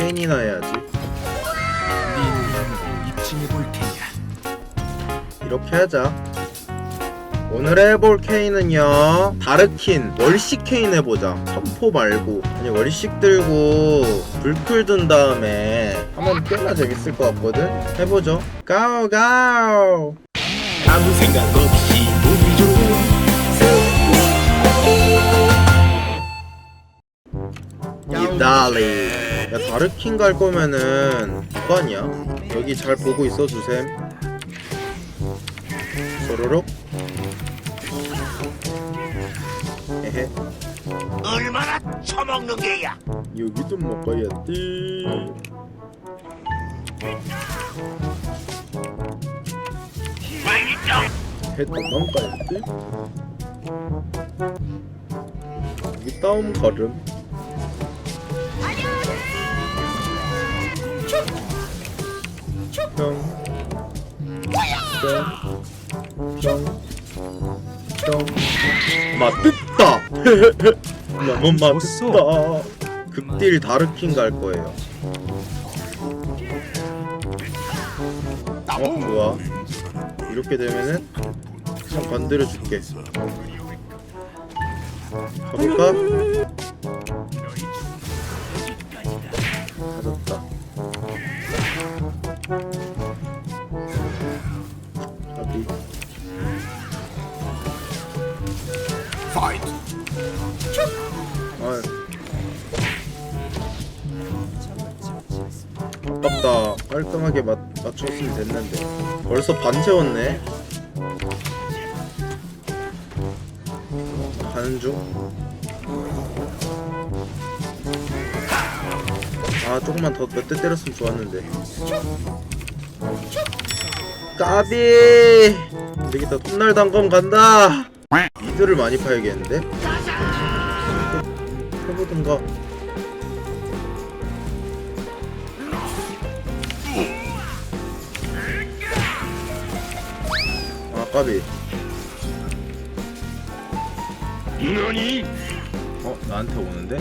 케인이나 해야지. 네 능력을 입증해 볼 테냐. 이렇게 하자. 오늘 해볼 케인은요 다르킨 월식 케인 해보자. 선포 말고. 아니 월식 들고 불풀 든 다음에 하면 꽤나 재밌을 것 같거든. 해보죠. 가오 가오 아무 생각 없이 이달리 야 다르킨 갈 거면은 누가냐? 여기 잘 보고 있어 주셈 소로록. 에헤. 얼마나 처먹는 게야? 여기도 먹어야지. 해도 넘가야지. 여기 다음 걸음 맞겠다. 너무 맞겠다. 극딜 다르킨 갈 거예요. 어 뭐야? 이렇게 되면은 그냥 건드려 줄게. 가볼까? 아깝다. 깔끔하게 맞, 맞췄으면 됐는데. 벌써 반 채웠네. 가는 중. 아, 조금만 더 몇 대 때렸으면 좋았는데. 까비! 안 되겠다. 톱날 단검 간다! 미드를 많이 파야겠는데? 해보든가 아 까비 너니? 어? 나한테 오는데?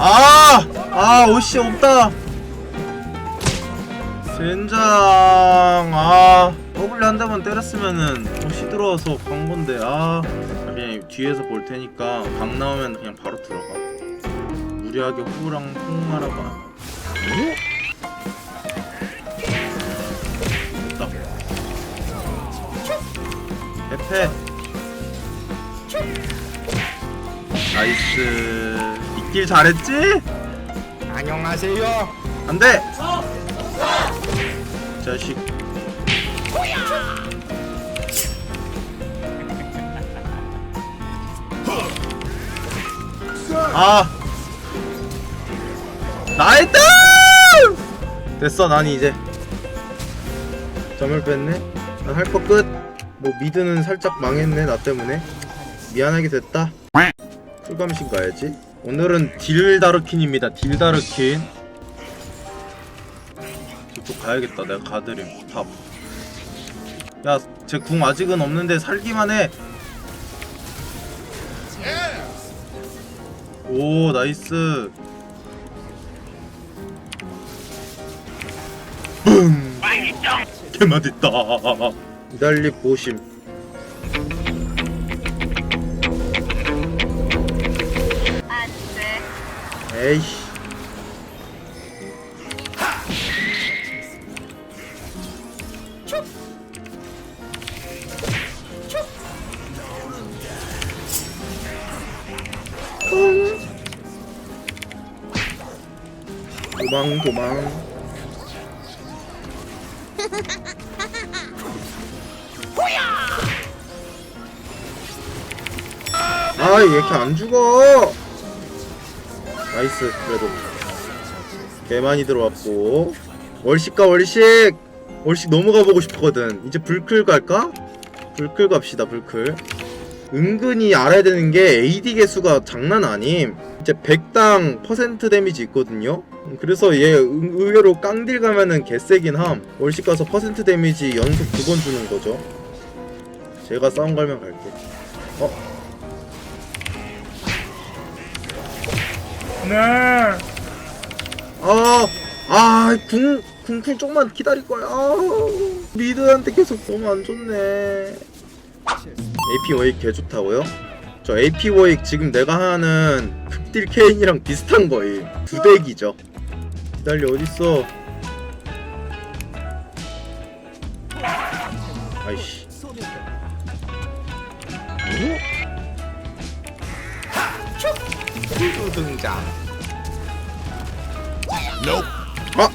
아! 아, 옷이 없다! 젠장, 아. W 한 대만 때렸으면은 들어와서 간 건데, 아. 그냥 뒤에서 볼 테니까 강 나오면 그냥 바로 들어가. 무리하게 후랑 폭말하고 안. 됐다. 에페. 나이스. 있길 잘했지? 안녕하세요. 안 돼! 자식. 아! 나이스! 됐어, 난 이제. 점을 뺐네? 난 할 거 끝. 뭐, 미드는 살짝 망했네, 나 때문에. 미안하게 됐다. 쿨감신 가야지. 오늘은 딜다르킨입니다, 딜다르킨. 저쪽 가야겠다. 내가 가드림. 탑. 야, 제 궁 아직은 없는데 살기만 해. 오, 나이스. 붐. 개맛있다. 이달리 보심. 에이씨. 도망 도망. 아왜 이렇게 안 죽어. 나이스 그래도. 개 많이 들어왔고. 월식 가 월식. 월식 너무 가보고 싶거든. 이제 불클 갈까? 불클 갑시다 불클 은근히 알아야 되는 게 AD 개수가 장난 아님. 이제 100당 퍼센트 데미지 있거든요. 그래서 얘 의- 의외로 깡딜 가면은 개세긴 함. 월식 가서 퍼센트 데미지 연속 두 번 주는 거죠. 제가 싸움 걸면 갈게. 어? 네. 아, 아, 궁, 궁쿨 좀만 기다릴 거야. 아, 미드한테 계속 너무 안 좋네. AP 워익 개 좋다고요? 저 AP 워익 지금 내가 하는 극딜 케인이랑 비슷한 거임. 두 대기죠. 기다려 어딨어? 아이씨. 푸드 등장 아!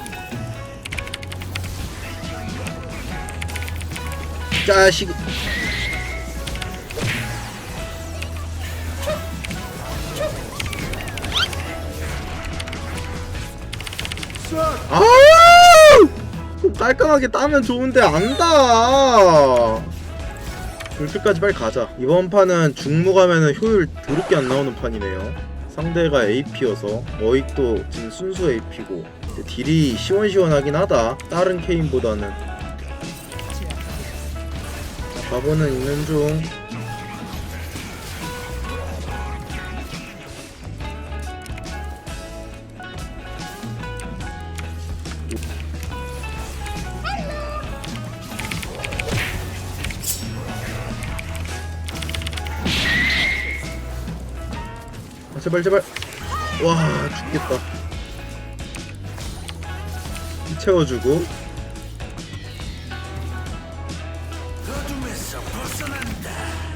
자식. 아! 좀 깔끔하게 따면 좋은데 안다. 이렇게까지 빨리 가자. 이번 판은 중무 가면은 효율 더럽게 안 나오는 판이네요. 상대가 AP여서 어익도 지금 순수 AP고 딜이 시원시원하긴 하다. 다른 케인보다는. 바보는 있는 중. 제발 제발. 와 죽겠다. 피 채워주고.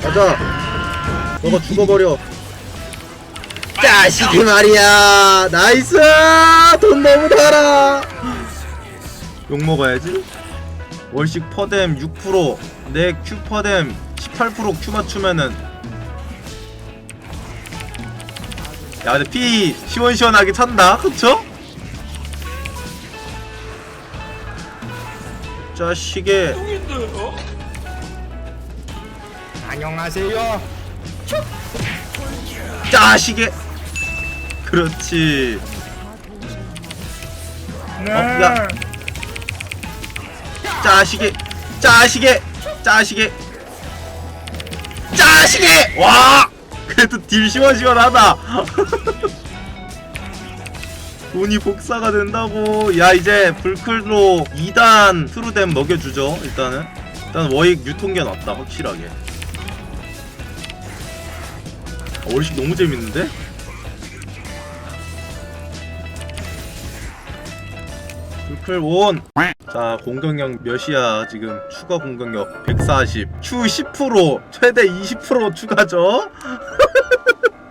가자. 너가 죽어버려. 자식이 말이야. 나이스. 돈 너무 달아. 욕 먹어야지. 월식 퍼뎀 6%, 내 Q 퍼뎀 18% Q 맞추면은 야 근데 피 시원시원하게 찬다? 그쵸? 자식의 안녕하세요. 자식의 그렇지. 네. 어, 야. 자식의 자식의 자식의 자식의 와 그래도 딜 시원시원하다. 돈이 복사가 된다고. 야 이제 불클로 2단 트루뎀 먹여주죠 일단은. 일단 워익 유통기한 왔다 확실하게. 어, 월식 너무 재밌는데? 불클 온! 자 공격력 몇이야 지금? 추가 공격력 140 Q 10% 최대 20% 추가죠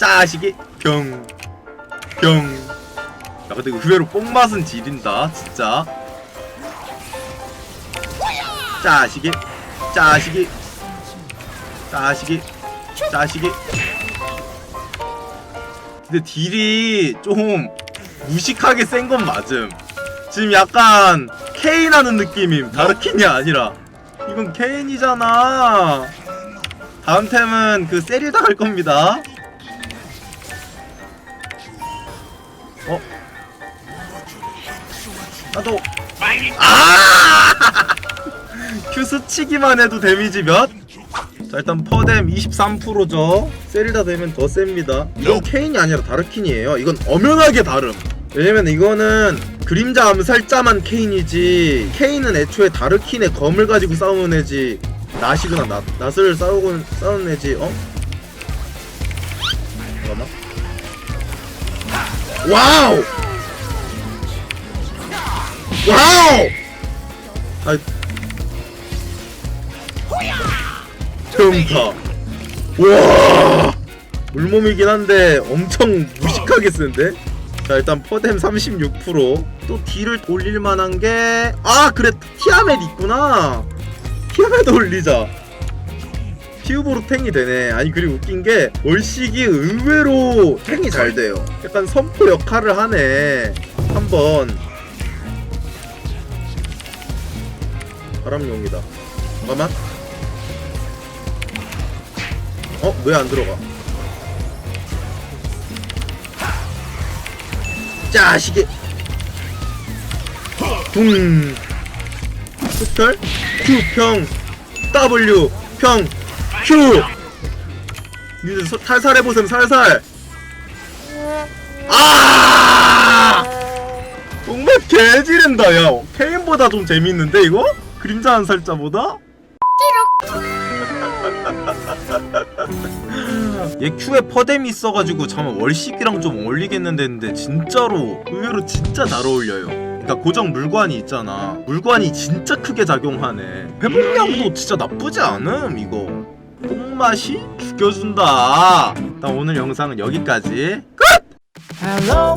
자식이 병 병 야 근데 의외로 뽕맛은 지린다 진짜. 자식이 자식이 자식이 자식이 근데 딜이 좀 무식하게 센 건 맞음. 지금 약간 케인 하는 느낌임. 다르킨이 아니라. 이건 케인이잖아. 다음 템은 그 세릴다 갈 겁니다 나도. 아! 큐 스치기만 해도 데미지 몇? 자 일단 퍼뎀 23%죠. 세릴다 되면 더 셉니다. 이건 케인이 아니라 다르킨이에요. 이건 엄연하게 다름. 왜냐면 이거는 그림자 암살자만 케인이지 케인은 애초에 다르킨의 검을 가지고 싸우는 애지 낫이구나 낫 낫을 싸우고 싸우는 애지 어? 잠깐만. 와우 와우! 아 평타 우와! 물몸이긴 한데 엄청 무식하게 쓴데? 자 일단 퍼뎀 36%또 딜을 올릴 만한 게 아 그래 티아멧 있구나. 티아멧 올리자. 피우보로 탱이 되네. 아니 그리고 웃긴 게 월식이 의외로 탱이 잘 돼요. 약간 선포 역할을 하네. 한번 바람용이다. 잠깐만. 어? 왜 안 들어가? 자식이. 둥. 흡혈? Q평. W 평. Q. 니들 서- 살살해보셈 살살. 아! 정말 개지른다 야. 페인보다 좀 재밌는데 이거? 그림자 한 살자보다? 얘 Q에 퍼뎀이 있어가지고 잠깐 월식이랑 좀 어울리겠는데 했는데 진짜로 의외로 진짜 잘 어울려요. 그러니까 고정 물관이 있잖아. 물관이 진짜 크게 작용하네. 회복량도 진짜 나쁘지 않음 이거. 똥맛이 죽여준다. 일단 오늘 영상은 여기까지. Hello,